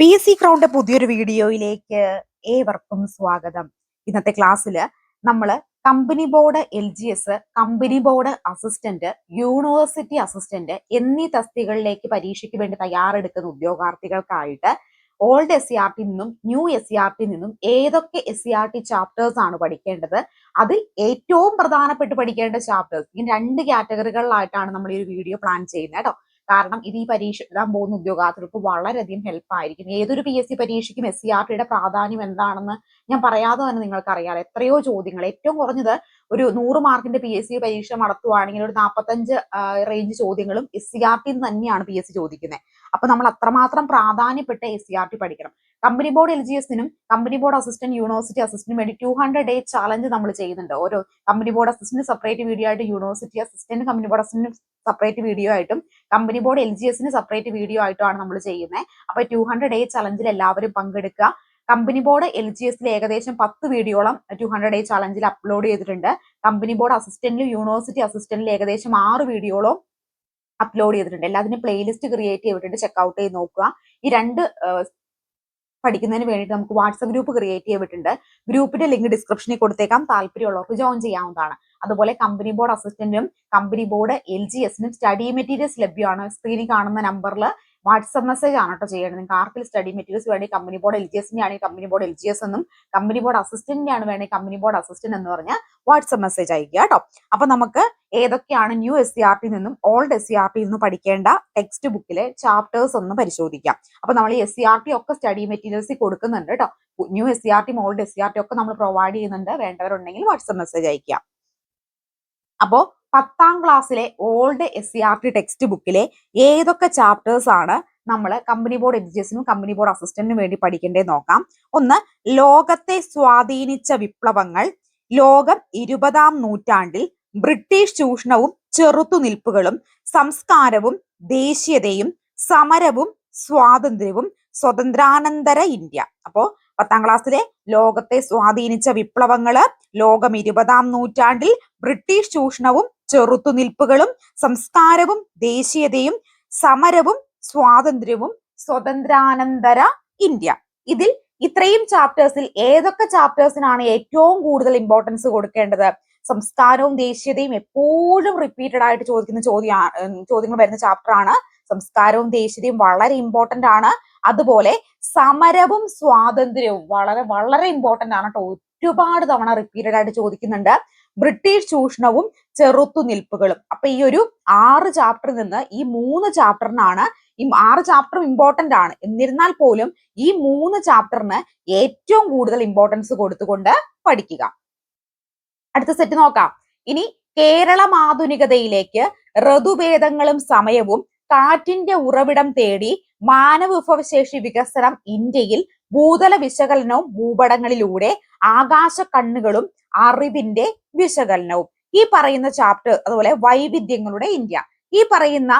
P S C crowned പുതിയൊരു വീഡിയോയിലേക്ക് ഏവർക്കും സ്വാഗതം. ഇന്നത്തെ ക്ലാസ്സിൽ നമ്മൾ company board L G S company board assistant university assistant എന്നീ തസ്തികകളിലേക്ക് പരീക്ഷയ്ക്ക് വേണ്ടി തയ്യാറെടുക്കുന്ന ഉദ്യോഗാർത്ഥികൾക്കായിട്ട് old S C R T നിന്നും new S C R T നിന്നും ഏതൊക്കെ S C R T chapters ആണ് പഠിക്കേണ്ടത് അതിൽ ഏറ്റവും പ്രധാനപ്പെട്ട് പഠിക്കേണ്ട ചാപ്റ്റേഴ്സ് ഇങ്ങനെ രണ്ട് കാറ്റഗറികളിലായിട്ടാണ് നമ്മൾ ഈ ഒരു വീഡിയോ പ്ലാൻ ചെയ്യുന്നത് കേട്ടോ. കാരണം ഇത് ഈ പരീക്ഷ എഴുതാൻ പോകുന്ന ഉദ്യോഗാർത്ഥികൾക്ക് വളരെയധികം ഹെൽപ്പ് ആയിരിക്കും. ഏതൊരു പി എസ് സി പരീക്ഷയ്ക്കും എസ് സി ആർ ടിയുടെ പ്രാധാന്യം എന്താണെന്ന് ഞാൻ പറയാതെ തന്നെ നിങ്ങൾക്ക് അറിയാം എത്രയോ ചോദ്യങ്ങൾ. ഏറ്റവും കുറഞ്ഞത് ഒരു നൂറ് മാർക്കിന്റെ പി എസ് സി പരീക്ഷ നടത്തുവാണെങ്കിൽ ഒരു നാൽപ്പത്തഞ്ച് റേഞ്ച് ചോദ്യങ്ങളും എസ് സി ആർ ടി തന്നെയാണ് പി എസ് സി ചോദിക്കുന്നത് അപ്പൊ നമ്മൾ അത്രമാത്രം പ്രാധാന്യപ്പെട്ട എസ് സി ആർ ടി പഠിക്കണം. കമ്പനി ബോർഡ് എൽ ജി എസിനും കമ്പനി ബോർഡ് അസിസ്റ്റന്റ് യൂണിവേഴ്സിറ്റി അസിസ്റ്റന്റിനും വേണ്ടി ടു ഹൺഡ്രഡ് ഡേ ചാലഞ്ച് നമ്മൾ ചെയ്യുന്നുണ്ട്. ഓരോ company board assistant separate video ആയിട്ട് university assistant company board assistant separate video ആയിട്ടും കമ്പനി ബോർഡ് എൽ ജി എസിന് സെപ്പറേറ്റ് വീഡിയോ ആയിട്ടുമാണ് നമ്മൾ ചെയ്യുന്നത് അപ്പൊ ടു ഹൺഡ്രഡ് ഡേ ചലഞ്ചിൽ എല്ലാവരും പങ്കെടുക്കുക. കമ്പനി ബോർഡ് എൽ ജി എസിൽ ഏകദേശം പത്ത് വീഡിയോളം ടു ഹൺഡ്രഡ് ഡേ ചലഞ്ചിൽ അപ്ലോഡ് ചെയ്തിട്ടുണ്ട്. കമ്പനി ബോർഡ് അസിസ്റ്റന്റിലും യൂണിവേഴ്സിറ്റി അസിസ്റ്റന്റിലും ഏകദേശം ആറ് വീഡിയോളം അപ്ലോഡ് ചെയ്തിട്ടുണ്ട്. എല്ലാത്തിനും പ്ലേലിസ്റ്റ് ക്രിയേറ്റ് ചെയ്തിട്ടുണ്ട്. ചെക്ക്ഔട്ട് ചെയ്ത് നോക്കുക. ഈ രണ്ട് പഠിക്കുന്നതിന് വേണ്ടിയിട്ട് നമുക്ക് വാട്സപ്പ് ഗ്രൂപ്പ് ക്രിയേറ്റ് ചെയ്തിട്ടുണ്ട്. ഗ്രൂപ്പിന്റെ ലിങ്ക് ഡിസ്ക്രിപ്ഷനിൽ കൊടുത്തേക്കാം. താല്പര്യമുള്ളവർക്ക് ജോയിൻ ചെയ്യാവുന്നതാണ്. അതുപോലെ കമ്പനി ബോർഡ് അസിസ്റ്റന്റും കമ്പനി ബോർഡ് എൽ ജി എസിനും സ്റ്റഡി മെറ്റീരിയൽസ് ലഭ്യമാണ്. സ്ക്രീനിൽ കാണുന്ന നമ്പറിൽ വാട്സപ്പ് മെസ്സേജ് ആണ് കേട്ടോ ചെയ്യേണ്ടത് നിങ്ങൾക്ക് ആർക്കെങ്കിലും സ്റ്റഡി മെറ്റീരിയൽസ് വേണമെങ്കിൽ കമ്പനി ബോർഡ് എൽ ജി എസിന്റെ ആണെങ്കിൽ company board L G S എന്നും കമ്പനി ബോർഡ് അസിസ്റ്റന്റിന്റെ ആണ് വേണമെങ്കിൽ കമ്പനി ബോർഡ് അസിസ്റ്റന്റ് എന്ന് പറഞ്ഞ് വാട്സപ്പ് മെസ്സേജ് അയക്കുക കേട്ടോ അപ്പൊ നമുക്ക് ഏതൊക്കെയാണ് new S C R T നിന്നും old S C R T നിന്നും പഠിക്കേണ്ട ടെക്സ്റ്റ് ബുക്കിലെ ചാപ്റ്റേഴ്സ് ഒന്ന് പരിശോധിക്കാം. അപ്പൊ നമ്മൾ ഈ എസ് സി ആർ ടി ഒക്കെ സ്റ്റഡി മെറ്റീരിയൽസ് കൊടുക്കുന്നുണ്ട് കേട്ടോ new S C R T old S C R T ഒക്കെ നമ്മൾ പ്രൊവൈഡ് ചെയ്യുന്നുണ്ട്. വേണ്ടവരുണ്ടെങ്കിൽ വാട്സപ്പ് മെസ്സേജ് അയക്കുക അപ്പോ പത്താം ക്ലാസ്സിലെ old S C R T text ബുക്കിലെ ഏതൊക്കെ ചാപ്റ്റേഴ്സ് ആണ് നമ്മൾ കമ്പനി ബോർഡ് എഡ്യൂക്കേഷനും കമ്പനി ബോർഡ് അസിസ്റ്റന്റിനും വേണ്ടി പഠിക്കേണ്ടത് നോക്കാം. ഒന്ന് ലോകത്തെ സ്വാധീനിച്ച വിപ്ലവങ്ങൾ. ലോകം ഇരുപതാം നൂറ്റാണ്ടിൽ ബ്രിട്ടീഷ് ചൂഷണവും ചെറുത്തുനിൽപ്പുകളും സംസ്കാരവും ദേശീയതയും സമരവും സ്വാതന്ത്ര്യവും സ്വതന്ത്രാനന്തര ഇന്ത്യ. അപ്പോ പത്താം ക്ലാസ്സിലെ ലോകത്തെ സ്വാധീനിച്ച വിപ്ലവങ്ങൾ ലോകം ഇരുപതാം നൂറ്റാണ്ടിൽ ബ്രിട്ടീഷ് ചൂഷണവും ചെറുത്തുനിൽപ്പുകളും സംസ്കാരവും ദേശീയതയും സമരവും സ്വാതന്ത്ര്യവും സ്വതന്ത്രാനന്തര ഇന്ത്യ. ഇതിൽ ഇത്രയും ചാപ്റ്റേഴ്സിൽ ഏതൊക്കെ ചാപ്റ്റേഴ്സിനാണ് ഏറ്റവും കൂടുതൽ ഇമ്പോർട്ടൻസ് കൊടുക്കേണ്ടത്? സംസ്കാരവും ദേശീയതയും എപ്പോഴും റിപ്പീറ്റഡ് ആയിട്ട് ചോദിക്കുന്ന ചോദ്യ ചോദ്യങ്ങൾ വരുന്ന ചാപ്റ്റർ ആണ് സംസ്കാരവും ദേശീയതയും വളരെ ഇമ്പോർട്ടന്റ് ആണ്. അതുപോലെ സമരവും സ്വാതന്ത്ര്യവും വളരെ വളരെ ഇമ്പോർട്ടന്റ് ആണ് കേട്ടോ. ഒരുപാട് തവണ റിപ്പീറ്റഡ് ആയിട്ട് ചോദിക്കുന്നുണ്ട്. ബ്രിട്ടീഷ് ചൂഷണവും ചെറുത്തുനിൽപ്പുകളും അപ്പൊ ഈ ഒരു ആറ് ചാപ്റ്ററിൽ നിന്ന് ഈ മൂന്ന് ചാപ്റ്ററിനാണ് ഈ ആറ് ചാപ്റ്ററും ഇമ്പോർട്ടന്റ് ആണ്. എന്നിരുന്നാൽ പോലും ഈ മൂന്ന് ചാപ്റ്ററിന് ഏറ്റവും കൂടുതൽ ഇമ്പോർട്ടൻസ് കൊടുത്തുകൊണ്ട് പഠിക്കുക. അടുത്ത സെറ്റ് നോക്കാം. ഇനി കേരളം ആധുനികതയിലേക്ക് ഋതുഭേദങ്ങളും സമയവും കാറ്റിന്റെ ഉറവിടം തേടി മാനവ വിഭവശേഷി വികസനം ഇന്ത്യയിൽ ഭൂതല വിശകലനവും ഭൂപടങ്ങളിലൂടെ ആകാശ കണ്ണുകളും അറിവിന്റെ വിശകലനവും. ഈ പറയുന്ന ചാപ്റ്റർ അതുപോലെ വൈവിധ്യങ്ങളുടെ ഇന്ത്യ. ഈ പറയുന്ന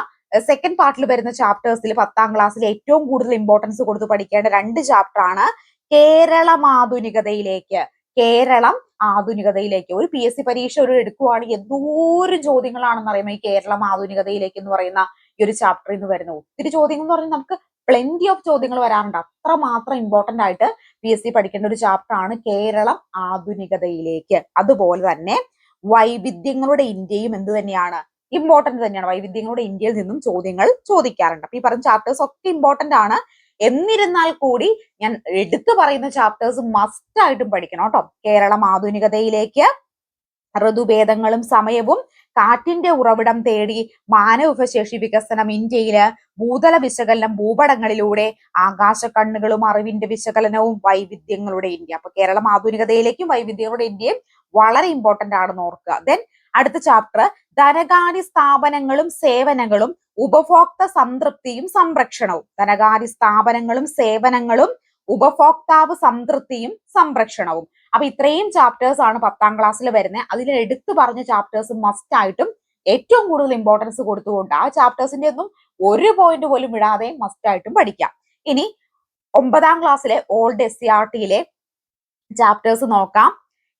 സെക്കൻഡ് പാർട്ടിൽ വരുന്ന ചാപ്റ്റേഴ്സിൽ പത്താം ക്ലാസ്സിൽ ഏറ്റവും കൂടുതൽ ഇമ്പോർട്ടൻസ് കൊടുത്ത് പഠിക്കേണ്ട രണ്ട് ചാപ്റ്റർ ആണ് കേരളം ആധുനികതയിലേക്ക്. കേരളം ആധുനികതയിലേക്ക്. ഒരു പി എസ് സി പരീക്ഷ ഒരു എടുക്കുവാണെങ്കിൽ എന്തോരം ചോദ്യങ്ങളാണെന്ന് അറിയുമ്പോൾ ഈ കേരളം ആധുനികതയിലേക്ക് എന്ന് പറയുന്ന ഈ ഒരു ചാപ്റ്ററിൽ നിന്ന് വരുന്ന ഒത്തിരി ചോദ്യങ്ങൾ എന്ന് പറഞ്ഞാൽ നമുക്ക് പ്ലെന്റി ഓഫ് ചോദ്യങ്ങൾ വരാറുണ്ട്. അത്രമാത്രം ഇമ്പോർട്ടന്റ് ആയിട്ട് പി എസ് സി പഠിക്കേണ്ട ഒരു ചാപ്റ്റർ ആണ് കേരളം ആധുനികതയിലേക്ക്. അതുപോലെ തന്നെ വൈവിധ്യങ്ങളുടെ ഇന്ത്യയും എന്ത് തന്നെയാണ്? ഇമ്പോർട്ടന്റ് തന്നെയാണ്. വൈവിധ്യങ്ങളുടെ ഇന്ത്യയിൽ നിന്നും ചോദ്യങ്ങൾ ചോദിക്കാറുണ്ട്. അപ്പൊ ഈ പറഞ്ഞ ചാപ്റ്റേഴ്സ് ഒക്കെ ഇമ്പോർട്ടന്റ് ആണ്. എന്നിരുന്നാൽ കൂടി ഞാൻ എടുത്തു പറയുന്ന ചാപ്റ്റേഴ്സ് മസ്റ്റ് ആയിട്ടും പഠിക്കണം കേട്ടോ. കേരളം ആധുനികതയിലേക്ക് ഋതുഭേദങ്ങളും സമയവും കാറ്റിന്റെ ഉറവിടം തേടി മാനവശേഷി വികസനം ഇന്ത്യയിൽ ഭൂതല വിശകലനം ഭൂപടങ്ങളിലൂടെ ആകാശ കണ്ണുകളും അറിവിന്റെ വിശകലനവും വൈവിധ്യങ്ങളുടെ ഇന്ത്യ. അപ്പൊ കേരളം ആധുനികതയിലേക്കും വൈവിധ്യങ്ങളുടെ ഇന്ത്യയും വളരെ ഇമ്പോർട്ടന്റ് ആണെന്ന് ഓർക്കുക. ദെൻ അടുത്ത ചാപ്റ്റർ ധനകാര്യ സ്ഥാപനങ്ങളും സേവനങ്ങളും ഉപഭോക്തൃ സംതൃപ്തിയും സംരക്ഷണവും. ധനകാര്യ സ്ഥാപനങ്ങളും സേവനങ്ങളും ഉപഭോക്താവ് സംതൃപ്തിയും സംരക്ഷണവും. അപ്പൊ ഇത്രയും ചാപ്റ്റേഴ്സ് ആണ് പത്താം ക്ലാസ്സിൽ വരുന്നത് അതിൽ എടുത്തു പറഞ്ഞ ചാപ്റ്റേഴ്സ് മസ്റ്റ് ആയിട്ടും ഏറ്റവും കൂടുതൽ ഇമ്പോർട്ടൻസ് കൊടുത്തുകൊണ്ട് ആ ചാപ്റ്റേഴ്സിന്റെ ഒന്നും ഒരു പോയിന്റ് പോലും വിടാതെ മസ്റ്റ് ആയിട്ടും പഠിക്കാം. ഇനി ഒമ്പതാം ക്ലാസ്സിലെ ഓൾഡ് എസ് സി ആർ ടിയിലെ ചാപ്റ്റേഴ്സ് നോക്കാം.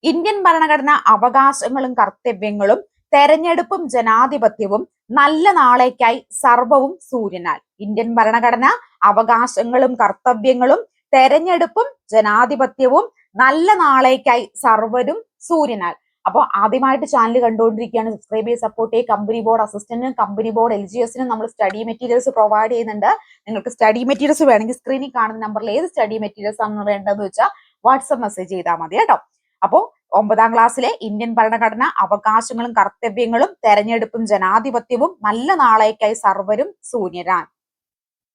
ഇന്ത്യൻ ഭരണഘടന അവകാശങ്ങളും കർത്തവ്യങ്ങളും തെരഞ്ഞെടുപ്പും ജനാധിപത്യവും നല്ല നാളേക്കായി സർവവും സൂര്യനാൽ. ഇന്ത്യൻ ഭരണഘടന അവകാശങ്ങളും കർത്തവ്യങ്ങളും തെരഞ്ഞെടുപ്പും ജനാധിപത്യവും നല്ല നാളേക്കായി സർവരും സൂര്യനാൽ. അപ്പോൾ ആദ്യമായിട്ട് ചാനൽ കണ്ടുകൊണ്ടിരിക്കുകയാണ്. സബ്സ്ക്രൈബ് ചെയ്ത് സപ്പോർട്ട് ചെയ്യുക കമ്പനി ബോർഡ് അസിസ്റ്റന്റിനും കമ്പനി ബോർഡ് എൽ ജി എസിനും നമ്മൾ സ്റ്റഡി മെറ്റീരിയൽസ് പ്രൊവൈഡ് ചെയ്യുന്നുണ്ട്. നിങ്ങൾക്ക് സ്റ്റഡി മെറ്റീരിയൽസ് വേണമെങ്കിൽ സ്ക്രീനിൽ കാണുന്ന നമ്പറിൽ ഏത് സ്റ്റഡി മെറ്റീരിയൽസ് ആണ് വേണ്ടതെന്ന് വെച്ചാൽ വാട്സപ്പ് മെസ്സേജ് ചെയ്താൽ മതി കേട്ടോ. അപ്പോൾ ഒമ്പതാം ക്ലാസ്സിലെ ഇന്ത്യൻ ഭരണഘടന അവകാശങ്ങളും കർത്തവ്യങ്ങളും തെരഞ്ഞെടുപ്പും ജനാധിപത്യവും നല്ല നാളേക്കായി സർവരും സൂര്യരാൻ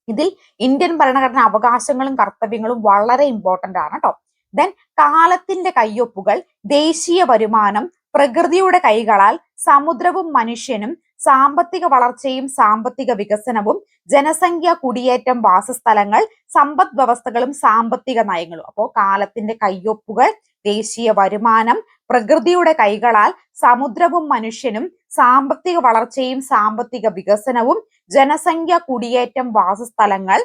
ഇതിൽ ഇന്ത്യൻ ഭരണഘടന അവകാശങ്ങളും കർത്തവ്യങ്ങളും വളരെ ഇമ്പോർട്ടന്റ് ആണ് കേട്ടോ. ദെൻ കാലത്തിന്റെ കയ്യൊപ്പുകൾ ദേശീയ വരുമാനം പ്രകൃതിയുടെ കൈകളാൽ സമുദ്രവും മനുഷ്യനും സാമ്പത്തിക വളർച്ചയും സാമ്പത്തിക വികസനവും ജനസംഖ്യ കുടിയേറ്റം വാസസ്ഥലങ്ങൾ സമ്പദ് വ്യവസ്ഥകളും സാമ്പത്തിക നയങ്ങളും. അപ്പോൾ കാലത്തിന്റെ കയ്യൊപ്പുകൾ ദേശീയ വരുമാനം പ്രകൃതിയുടെ കൈകളാൽ സമുദ്രവും മനുഷ്യനും സാമ്പത്തിക വളർച്ചയും സാമ്പത്തിക വികസനവും ജനസംഖ്യ കുടിയേറ്റം വാസസ്ഥലങ്ങൾ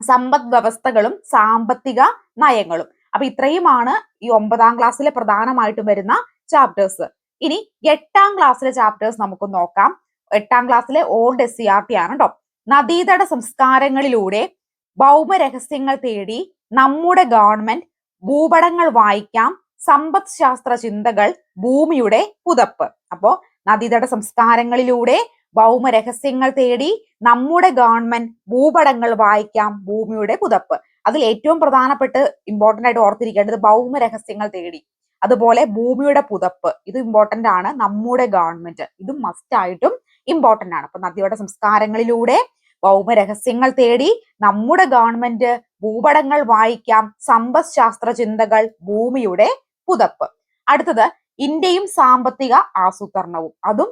സമ്പദ് വ്യവസ്ഥകളും സാമ്പത്തിക നയങ്ങളും. അപ്പൊ ഇത്രയുമാണ് ഈ ഒമ്പതാം ക്ലാസ്സിലെ പ്രധാനമായിട്ടും വരുന്ന ചാപ്റ്റേഴ്സ് ഇനി എട്ടാം ക്ലാസ്സിലെ ചാപ്റ്റേഴ്സ് നമുക്ക് നോക്കാം. എട്ടാം ക്ലാസ്സിലെ old S C R T ആണ് കേട്ടോ നദീതട സംസ്കാരങ്ങളിലൂടെ ഭൗമരഹസ്യങ്ങൾ തേടി നമ്മുടെ ഗവൺമെന്റ് ഭൂപടങ്ങൾ വായിക്കാം. സമ്പദ് ശാസ്ത്ര ചിന്തകൾ ഭൂമിയുടെ പുതപ്പ്. അപ്പോ നദീതട സംസ്കാരങ്ങളിലൂടെ ഭൗമരഹസ്യങ്ങൾ തേടി നമ്മുടെ ഗവൺമെന്റ് ഭൂപടങ്ങൾ വായിക്കാം. ഭൂമിയുടെ പുതപ്പ്. അതിൽ ഏറ്റവും പ്രധാനപ്പെട്ട് ഇമ്പോർട്ടന്റ് ആയിട്ട് ഓർത്തിരിക്കേണ്ടത് ഭൗമ രഹസ്യങ്ങൾ തേടി. അതുപോലെ ഭൂമിയുടെ പുതപ്പ് ഇത് ഇമ്പോർട്ടന്റ് ആണ്. നമ്മുടെ ഗവൺമെന്റ് ഇതും മസ്റ്റ് ആയിട്ടും ഇമ്പോർട്ടന്റ് ആണ്. അപ്പൊ നദിയുടെ സംസ്കാരങ്ങളിലൂടെ ഭൗമ രഹസ്യങ്ങൾ തേടി നമ്മുടെ ഗവൺമെന്റ് ഭൂപടങ്ങൾ വായിക്കാം. സമ്പദ് ശാസ്ത്ര ചിന്തകൾ ഭൂമിയുടെ പുതപ്പ്. അടുത്തത് ഇന്ത്യയും സാമ്പത്തിക ആസൂത്രണവും. അതും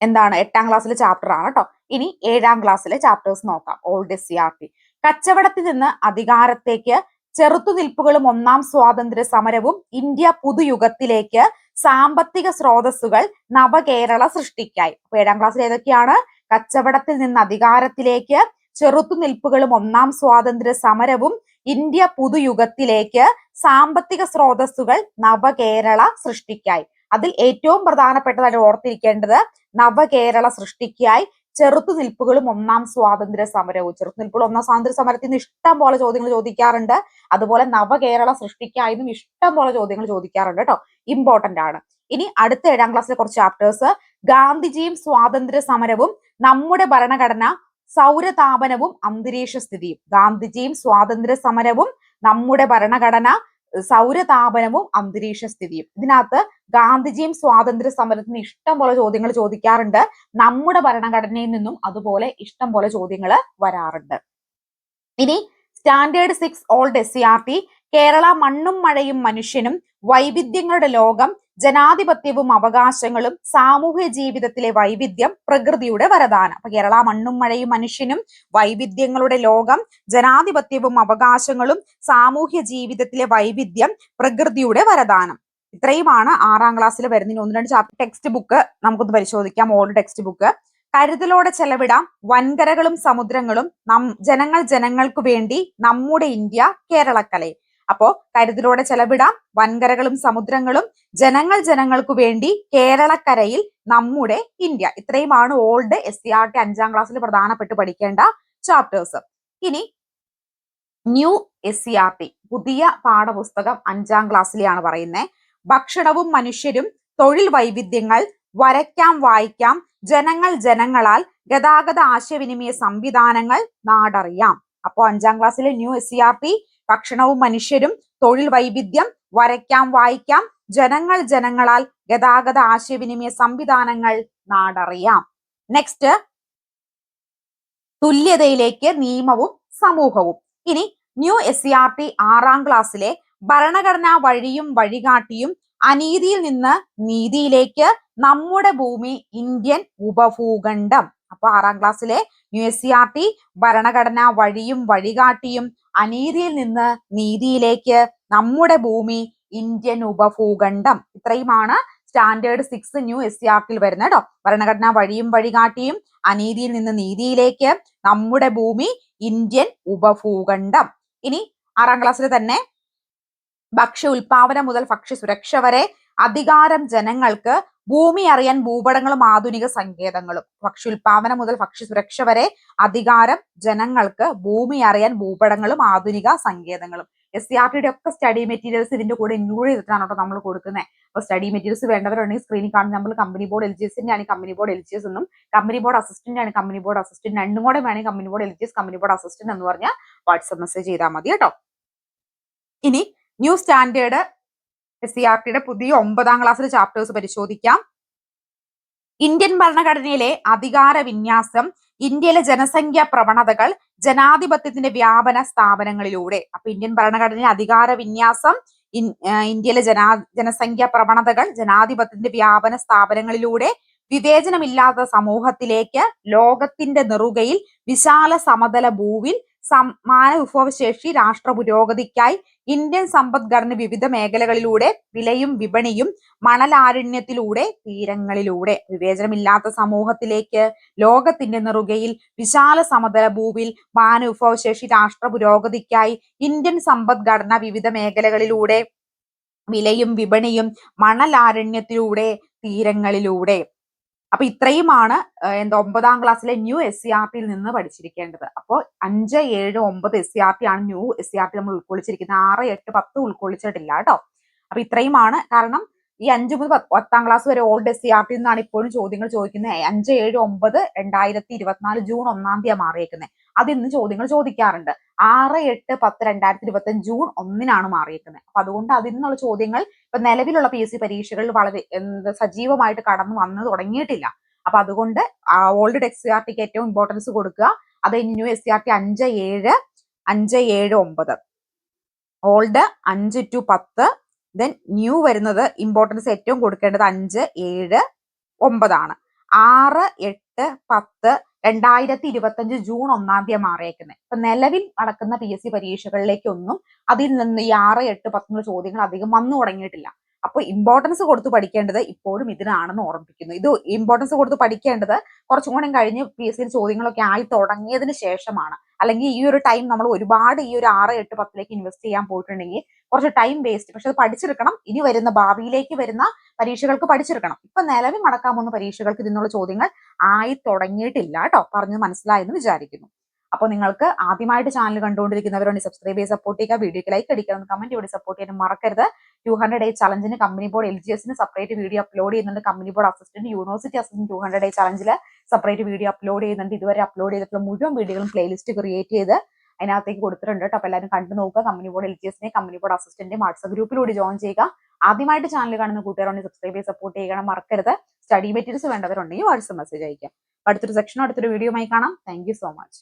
എന്താണ്? എട്ടാം ക്ലാസ്സിലെ ചാപ്റ്റർ ആണ് കേട്ടോ ഇനി ഏഴാം ക്ലാസ്സിലെ ചാപ്റ്റേഴ്സ് നോക്കാം. Old S C R T കച്ചവടത്തിൽ നിന്ന് അധികാരത്തേക്ക് ചെറുത്തുനിൽപ്പുകളും ഒന്നാം സ്വാതന്ത്ര്യ സമരവും ഇന്ത്യ പുതുയുഗത്തിലേക്ക് സാമ്പത്തിക സ്രോതസ്സുകൾ നവകേരള സൃഷ്ടിക്കായി. അപ്പൊ ഏഴാം ക്ലാസ്സിൽ ഏതൊക്കെയാണ്? കച്ചവടത്തിൽ നിന്ന് അധികാരത്തിലേക്ക് ചെറുത്തുനിൽപ്പുകളും ഒന്നാം സ്വാതന്ത്ര്യ സമരവും ഇന്ത്യ പുതുയുഗത്തിലേക്ക് സാമ്പത്തിക സ്രോതസ്സുകൾ നവകേരള സൃഷ്ടിക്കായി. അതിൽ ഏറ്റവും പ്രധാനപ്പെട്ടതായിട്ട് ഓർത്തിരിക്കേണ്ടത് നവകേരള സൃഷ്ടിക്കായി ചെറുത്തുനിൽപ്പുകളും ഒന്നാം സ്വാതന്ത്ര്യ സമരവും. ചെറുത്തുനിൽപ്പുകൾ ഒന്നാം സ്വാതന്ത്ര്യ സമരത്തിൽ നിന്ന് ഇഷ്ടം പോലെ ചോദ്യങ്ങൾ ചോദിക്കാറുണ്ട്. അതുപോലെ നവകേരള സൃഷ്ടിക്കായും ഇഷ്ടം പോലെ ചോദ്യങ്ങൾ ചോദിക്കാറുണ്ട് കേട്ടോ. ഇമ്പോർട്ടന്റ് ആണ്. ഇനി അടുത്ത ഏഴാം ക്ലാസ്സിലെ കുറച്ച് ചാപ്റ്റേഴ്സ് ഗാന്ധിജിയും സ്വാതന്ത്ര്യ സമരവും നമ്മുടെ ഭരണഘടന സൗരതാപനവും അന്തരീക്ഷ സ്ഥിതിയും. ഗാന്ധിജിയും സ്വാതന്ത്ര്യ സമരവും നമ്മുടെ ഭരണഘടന സൗരതാപനവും അന്തരീക്ഷ സ്ഥിതിയും. ഇതിനകത്ത് ഗാന്ധിജിയും സ്വാതന്ത്ര്യ സമരത്തിന് ഇഷ്ടം പോലെ ചോദ്യങ്ങൾ ചോദിക്കാറുണ്ട്. നമ്മുടെ ഭരണഘടനയിൽ നിന്നും അതുപോലെ ഇഷ്ടം പോലെ ചോദ്യങ്ങൾ വരാറുണ്ട്. ഇനി standard six old S C R T Kerala മണ്ണും മഴയും മനുഷ്യനും വൈവിധ്യങ്ങളുടെ ലോകം ജനാധിപത്യവും അവകാശങ്ങളും സാമൂഹ്യ ജീവിതത്തിലെ വൈവിധ്യം പ്രകൃതിയുടെ വരദാനം. അപ്പൊ കേരള മണ്ണും മഴയും മനുഷ്യനും വൈവിധ്യങ്ങളുടെ ലോകം ജനാധിപത്യവും അവകാശങ്ങളും സാമൂഹ്യ ജീവിതത്തിലെ വൈവിധ്യം പ്രകൃതിയുടെ വരദാനം. ഇത്രയുമാണ് ആറാം ക്ലാസ്സിൽ വരുന്ന ഒന്ന് രണ്ട് ചാപ്റ്റർ ടെക്സ്റ്റ് ബുക്ക് നമുക്കൊന്ന് പരിശോധിക്കാം. ഓൾഡ് ടെക്സ്റ്റ് ബുക്ക് കരുതലോടെ ചെലവിടാം. വൻകരകളും സമുദ്രങ്ങളും നം ജനങ്ങൾ ജനങ്ങൾക്കു വേണ്ടി നമ്മുടെ ഇന്ത്യ കേരളക്കലെ. അപ്പോ കരുതലോടെ ചെലവിടാം. വൻകരകളും സമുദ്രങ്ങളും ജനങ്ങൾ ജനങ്ങൾക്കു വേണ്ടി കേരളക്കരയിൽ നമ്മുടെ ഇന്ത്യ. ഇത്രയുമാണ് old S C R T അഞ്ചാം ക്ലാസ്സിൽ പ്രധാനപ്പെട്ട് പഠിക്കേണ്ട ചാപ്റ്റേഴ്സ് ഇനി new S C R T പുതിയ പാഠപുസ്തകം അഞ്ചാം ക്ലാസ്സിലെയാണ് പറയുന്നത് ഭക്ഷണവും മനുഷ്യരും തൊഴിൽ വൈവിധ്യങ്ങൾ വരയ്ക്കാം വായിക്കാം ജനങ്ങൾ ജനങ്ങളാൽ ഗതാഗത ആശയവിനിമയ സംവിധാനങ്ങൾ നാടറിയാം. അപ്പോൾ അഞ്ചാം ക്ലാസ്സിലെ new S C R P ഭക്ഷണവും മനുഷ്യരും തൊഴിൽ വൈവിധ്യം വരയ്ക്കാം വായിക്കാം ജനങ്ങൾ ജനങ്ങളാൽ ഗതാഗത ആശയവിനിമയ സംവിധാനങ്ങൾ നാടറിയാം. നെക്സ്റ്റ് തുല്യതയിലേക്ക് നിയമവും സമൂഹവും. ഇനി new S C R T ആറാം ക്ലാസ്സിലെ ഭരണഘടനാ വഴിയും വഴികാട്ടിയും അനീതിയിൽ നിന്ന് നീതിയിലേക്ക് നമ്മുടെ ഭൂമി ഇന്ത്യൻ ഉപഭൂഖണ്ഡം. അപ്പൊ ആറാം ക്ലാസ്സിലെ U S C R T ഭരണഘടനാ വഴിയും വഴികാട്ടിയും അനീതിയിൽ നിന്ന് നീതിയിലേക്ക് നമ്മുടെ ഭൂമി ഇന്ത്യൻ ഉപഭൂഖണ്ഡം. ഇത്രയുമാണ് standard six new S C R വരുന്ന കേട്ടോ ഭരണഘടനാ വഴിയും വഴികാട്ടിയും അനീതിയിൽ നിന്ന് നീതിയിലേക്ക് നമ്മുടെ ഭൂമി ഇന്ത്യൻ ഉപഭൂഖണ്ഡം. ഇനി ആറാം ക്ലാസ്സിൽ തന്നെ ഭക്ഷ്യ ഉൽപാദനം മുതൽ ഭക്ഷ്യ സുരക്ഷ വരെ അധികാരം ജനങ്ങൾക്ക് ഭൂമി അറിയാൻ ഭൂപടങ്ങളും ആധുനിക സങ്കേതങ്ങളും. ഭക്ഷ്യോൽപാദനം മുതൽ ഭക്ഷ്യസുരക്ഷ വരെ അധികാരം ജനങ്ങൾക്ക് ഭൂമി അറിയാൻ ഭൂപടങ്ങളും ആധുനിക സങ്കേതങ്ങളും. എസ് സി ആർ ടിയുടെ ഒക്കെ സ്റ്റഡി മെറ്റീരിയൽസ് ഇതിന്റെ കൂടെ ഇൻക്ലൂഡ് ചെയ്തിട്ടാണ് കേട്ടോ നമ്മൾ കൊടുക്കുന്നത് അപ്പോൾ സ്റ്റഡി മെറ്റീരിയൽസ് വേണ്ടവരുണ്ടെങ്കിൽ സ്ക്രീനിൽ കാണുന്ന നമ്മൾ കമ്പനി ബോർഡ് എൽ ജി എസിന്റെ ആണ് company board L G S എന്നും കമ്പനി ബോർഡ് അസിസ്റ്റന്റ് ആണ് കമ്പനി ബോർഡ് അസിസ്റ്റന്റ് രണ്ടും കൂടെ വേണമെങ്കിൽ company board L G S company board assistant എന്ന് പറഞ്ഞാൽ വാട്സ്ആപ്പ് മെസ്സേജ് ചെയ്താൽ മതി കേട്ടോ. ഇനി new standard S C R ടിയുടെ പുതിയ ഒമ്പതാം ക്ലാസ്സിലെ ചാപ്റ്റേഴ്സ് പരിശോധിക്കാം. ഇന്ത്യൻ ഭരണഘടനയിലെ അധികാര വിന്യാസം ഇന്ത്യയിലെ ജനസംഖ്യാ പ്രവണതകൾ ജനാധിപത്യത്തിന്റെ വ്യാപന സ്ഥാപനങ്ങളിലൂടെ. അപ്പൊ ഇന്ത്യൻ ഭരണഘടനയിലെ അധികാര വിന്യാസം ഇന്ത്യയിലെ ജനാ ജനസംഖ്യാ പ്രവണതകൾ ജനാധിപത്യത്തിന്റെ വ്യാപന സ്ഥാപനങ്ങളിലൂടെ വിവേചനമില്ലാത്ത സമൂഹത്തിലേക്ക് ലോകത്തിന്റെ നെറുകയിൽ വിശാല സമതല ഭൂവിൽ സമാന വിഭവശേഷി രാഷ്ട്ര പുരോഗതിക്കായി ഇന്ത്യൻ സമ്പദ്ഘടന വിവിധ മേഖലകളിലൂടെ വിലയും വിപണിയും മണലാരണ്യത്തിലൂടെ തീരങ്ങളിലൂടെ. വിവേചനമില്ലാത്ത സമൂഹത്തിലേക്ക് ലോകത്തിന്റെ നെറുകയിൽ വിശാല സമതല ഭൂവിൽ മാനവിഭവശേഷി രാഷ്ട്ര പുരോഗതിക്കായി ഇന്ത്യൻ സമ്പദ്ഘടന വിവിധ മേഖലകളിലൂടെ വിലയും വിപണിയും മണലാരണ്യത്തിലൂടെ തീരങ്ങളിലൂടെ. അപ്പൊ ഇത്രയുമാണ് എന്താ ഒമ്പതാം ക്ലാസ്സിലെ ന്യൂ എസ് സി ആർ ടിയിൽ നിന്ന് പഠിച്ചിരിക്കേണ്ടത്. അപ്പോൾ അഞ്ച് ഏഴ് ഒമ്പത് എസ് സി ആർ ടി ആണ് new S C R T നമ്മൾ ഉൾക്കൊള്ളിച്ചിരിക്കുന്നത്. ആറ് എട്ട് പത്ത് ഉൾക്കൊള്ളിച്ചിട്ടില്ല കേട്ടോ. അപ്പൊ ഇത്രയുമാണ്. കാരണം ഈ അഞ്ച് മുതൽ പത്താം ക്ലാസ് വരെ old S C R T നിന്നാണ് ഇപ്പോഴും ചോദ്യങ്ങൾ ചോദിക്കുന്നത്. അഞ്ച് ഏഴ് ഒമ്പത് രണ്ടായിരത്തി ഇരുപത്തിനാല് ജൂൺ ഒന്നാം തീയതി മാറിയേക്കുന്നത് അത് ഇന്ന് ചോദ്യങ്ങൾ ചോദിക്കാറുണ്ട്. ആറ് എട്ട് പത്ത് രണ്ടായിരത്തി ഇരുപത്തി ജൂൺ ഒന്നിനാണ് മാറിയിരിക്കുന്നത് അപ്പൊ അതുകൊണ്ട് അതിൽ നിന്നുള്ള ചോദ്യങ്ങൾ ഇപ്പൊ നിലവിലുള്ള പി എസ് സി പരീക്ഷകളിൽ വളരെ സജീവമായിട്ട് കടന്നു വന്നു തുടങ്ങിയിട്ടില്ല. അപ്പൊ അതുകൊണ്ട് ഓൾഡ് എസ് സി ആർ ടിക്ക് ഏറ്റവും ഇമ്പോർട്ടൻസ് കൊടുക്കുക. അത് new S C R T അഞ്ച് ഏഴ് അഞ്ച് ഏഴ് ഒമ്പത്. ഓൾഡ് അഞ്ച് ടു പത്ത് ദെൻ ന്യൂ വരുന്നത് ഇമ്പോർട്ടൻസ് ഏറ്റവും കൊടുക്കേണ്ടത് അഞ്ച് ഏഴ് ഒമ്പതാണ്. ആറ് എട്ട് പത്ത് രണ്ടായിരത്തി ഇരുപത്തഞ്ച് ജൂൺ ഒന്നാം തീയതി മാറിയേക്കുന്നത് ഇപ്പൊ നിലവിൽ നടക്കുന്ന പി എസ് സി പരീക്ഷകളിലേക്കൊന്നും അതിൽ നിന്ന് ഈ ആറ് എട്ട് പത്തുള്ള ചോദ്യങ്ങൾ അധികം വന്നു തുടങ്ങിയിട്ടില്ല. അപ്പോൾ ഇമ്പോർട്ടൻസ് കൊടുത്ത് പഠിക്കേണ്ടത് ഇപ്പോഴും ഇതിനാണെന്ന് ഓർമ്മിപ്പിക്കുന്നു. ഇത് ഇമ്പോർട്ടൻസ് കൊടുത്ത് പഠിക്കേണ്ടത് കുറച്ചും കൂടെ കഴിഞ്ഞ് പി എസ് സി ചോദ്യങ്ങളൊക്കെ ആയി തുടങ്ങിയതിന് ശേഷമാണ്. അല്ലെങ്കിൽ ഈ ഒരു ടൈം നമ്മൾ ഒരുപാട് ഈ ഒരു ആറ് എട്ട് പത്തിലേക്ക് ഇൻവെസ്റ്റ് ചെയ്യാൻ പോയിട്ടുണ്ടെങ്കിൽ കുറച്ച് ടൈം വേസ്റ്റ് പക്ഷെ അത് പഠിച്ചെടുക്കണം. ഇനി വരുന്ന ഭാവിയിലേക്ക് വരുന്ന പരീക്ഷകൾക്ക് പഠിച്ചെടുക്കണം. ഇപ്പൊ നിലവിൽ നടക്കാൻ പോകുന്ന പരീക്ഷകൾക്ക് ഇതിനുള്ള ചോദ്യങ്ങൾ ആയി തുടങ്ങിയിട്ടില്ല കേട്ടോ. പറഞ്ഞ് മനസ്സിലായെന്ന് വിചാരിക്കുന്നു. അപ്പോൾ നിങ്ങൾക്ക് ആദ്യമായിട്ട് ചാനൽ കണ്ടുകൊണ്ടിരിക്കുന്നവരോട് സബ്സ്ക്രൈബ് ചെയ്ത് സപ്പോർട്ട് ചെയ്യുക. വീഡിയോക്ക് ലൈക്ക് അടിക്കണം. കമന്റ് കൂടി സപ്പോർട്ട് ചെയ്യാൻ മറക്കരുത്. ടു ഹൺഡ്രഡ് ഡേ ചലഞ്ചിന് കമ്പനി ബോർഡ് എൽ ജി എസിന് സെപ്പറേറ്റ് വീഡിയോ അപ്ലോഡ് ചെയ്യുന്നുണ്ട്. Company board assistant university assistant two hundred day ചലഞ്ചിൽ separate video upload ചെയ്യുന്നുണ്ട്. ഇതുവരെ അപ്ലോഡ് ചെയ്തിട്ടുള്ള മുഴുവൻ വീഡിയോകളും പ്ലേലിസ്റ്റ് ക്രിയേറ്റ് ചെയ്ത് അതിനകത്തേക്ക് കൊടുത്തിട്ടുണ്ട് അപ്പോൾ എല്ലാവരും കണ്ടു നോക്കുക. കമ്പനി ബോർഡ് എൽ ജി എസിനെ കമ്പനി ബോർഡ് അസിസ്റ്റന്റ് വാട്സ്ആപ്പ് ഗ്രൂപ്പിലൂടെ ജോയിൻ ചെയ്യുക. ആദ്യമായിട്ട് ചാനൽ കാണുന്ന കൂട്ടുകാരോട് സബ്സ്ക്രൈബ് ചെയ്ത് സപ്പോർട്ട് ചെയ്യണം. മറക്കരുത്. സ്റ്റഡി മെറ്റീരിയൽസ് വേണ്ടവരുണ്ടെങ്കിൽ വാട്സ്ആപ്പ് മെസ്സേജ് അയക്കാം അടുത്തൊരു സെക്ഷനോ അടുത്തൊരു വീഡിയോ ആയി കാണാം. Thank so much